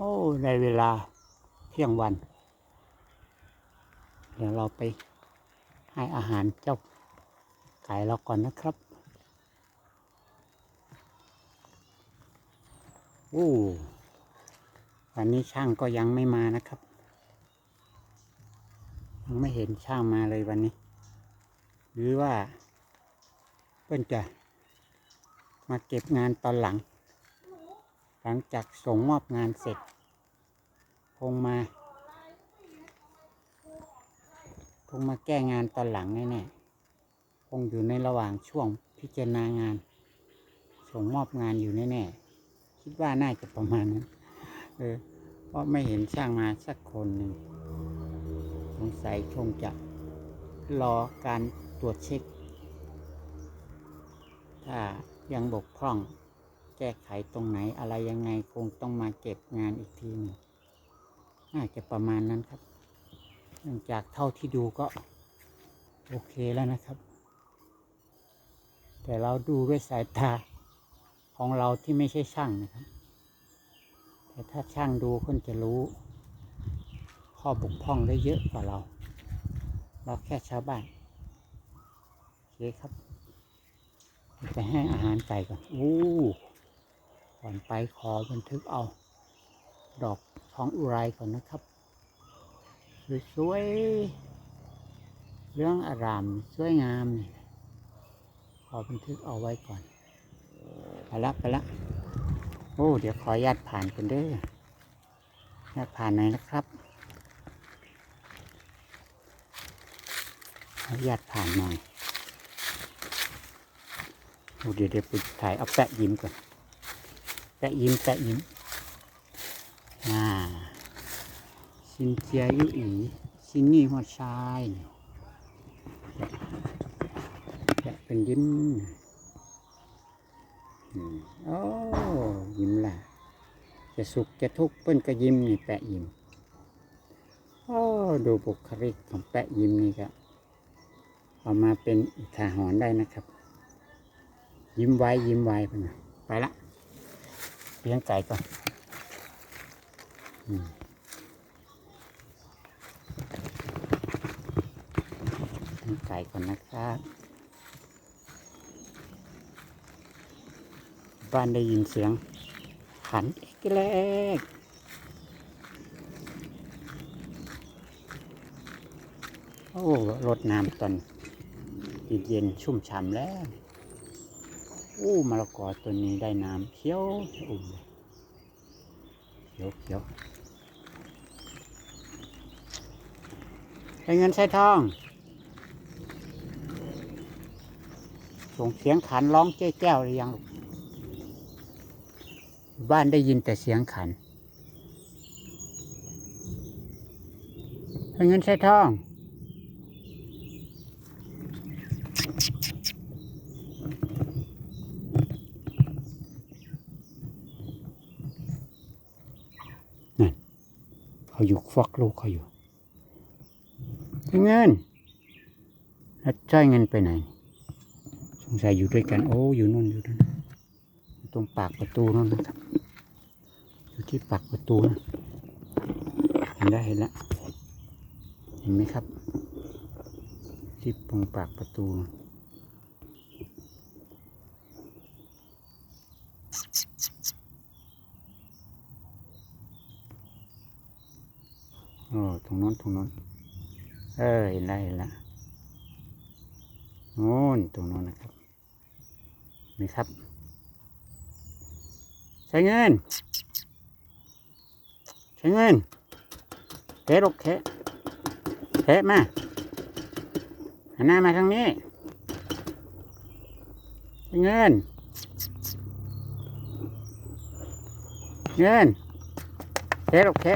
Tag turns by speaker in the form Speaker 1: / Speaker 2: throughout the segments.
Speaker 1: โอ้ในเวลาเที่ยงวัน เดี๋ยวเราไปให้อาหารเจ้าไก่เราก่อนนะครับโอ้วันนี้ช่างก็ยังไม่มานะครับ ยังไม่เห็นช่างมาเลยวันนี้ หรือว่าเพื่อนจะมาเก็บงานตอนหลัง ลังจากส่งมอบงานเสร็จ คงมา คงมาแก้งานตอนหลังแน่ๆคงอยู่ในระหว่างช่วงพิจารณางาน ส่งมอบงานอยู่แน่ๆคิดว่าน่าจะประมาณนั้นเออเพราะไม่เห็นช่างมาสักคนหนึ่งสงสัยคงจะรอการตรวจเช็ค ถ้ายังบกพร่อง แก้ไขตรงไหนอะไรยังไงคงต้องมาเก็บงานอีกทีหนึ่งน่าจะประมาณนั้นครับเนื่องจากเท่าที่ดูก็โอเคแล้วนะครับ แต่เราดูด้วยสายตาของเราที่ไม่ใช่ช่างนะครับ แต่ถ้าช่างดูคนจะรู้ ข้อบกพร่องได้เยอะกว่าเรา เราแค่ชาวบ้านโอเคครับ ไปให้อาหารไก่ก่อน อู้ ก่อนไปขอบันทึกเอา ดอกทองอุไรก่อนนะครับ สวยๆเรื่องอารามสวยงามนี่ขอบันทึกเอาไว้ก่อนไปละไปละโอ้ เดี๋ยวขอญาตผ่านกันเด้ออนุญาตผ่านหน่อยนะครับขอญาตผ่านหน่อยโอ้เดี๋ยวเดี๋ยวไปถ่ายเอาแปะยิ้มก่อน แปะยิ้มแปะยิ้มอ่าชินเจียยุอีชินนี่หัวชายนี่แปะเป็นยิ้มอืมโอ้ยิ้มล่ะ จะสุขจะทุกข์เปิ้นก็ยิ้มนี่แปะยิ้มโอ้ดูบุคลิกของแปะยิ้มนี่ก็เอามาเป็นอุทาหรณ์ได้นะครับ ยิ้มไว้ยิ้มไว้ไปนะไปละ เลี้ยงไก่ก่อนอืมไก่ก่อนนะครับ บ้านได้ยินเสียงขันเอกแรกโอ้รดน้ำตอนเย็นๆชุ่มฉ่ำแล้ว อู้มะละกอตัวนี้ได้น้ำเขียวอุ่มเขียวเขียวใช้เงินใช้ทอง ส่งเสียงขันร้องเจ้แจ้วหรือยังบ้านได้ยินแต่เสียงขันใช้เงินใช้ทอง เขาอยู่ฟักลูกเขาอยู่เงินแล้วใช้เงินไปไหน สงสัยอยู่ด้วยกัน โอ้ อยู่นู่นอยู่นั่นตรงปากประตูนั่นนะครับ อยู่ที่ปากประตูนะเห็นแล้เห็นแล้วเห็นไหมครับ ที่ตรงปากประตู โอ้ตรงโน้นตรงโน้นเออเห็นแล้วเห็นแล้วโน้นตรงโน้นนะครับนี่ครับ ใช้เงิน ใช้เงินเทลกเทเทมาหันหน้ามาทางนี้ ใช้เงิน เงินเทลกเท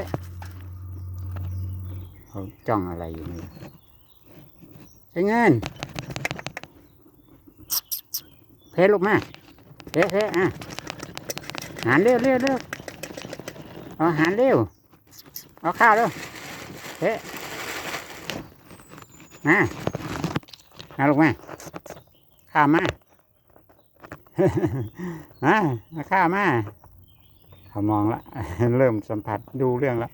Speaker 1: เขาจ้องอะไรอยู่นี่ใช้เงินเทลูกมาเทเทอะหารเร็วเร็วเร็วเอาหารเร็วเอาข้าวเร็วเฮ้มามาลูกมาข้าวมามามาข้าวมาเขามองละ เริ่มสัมผัสดูเรื่องละ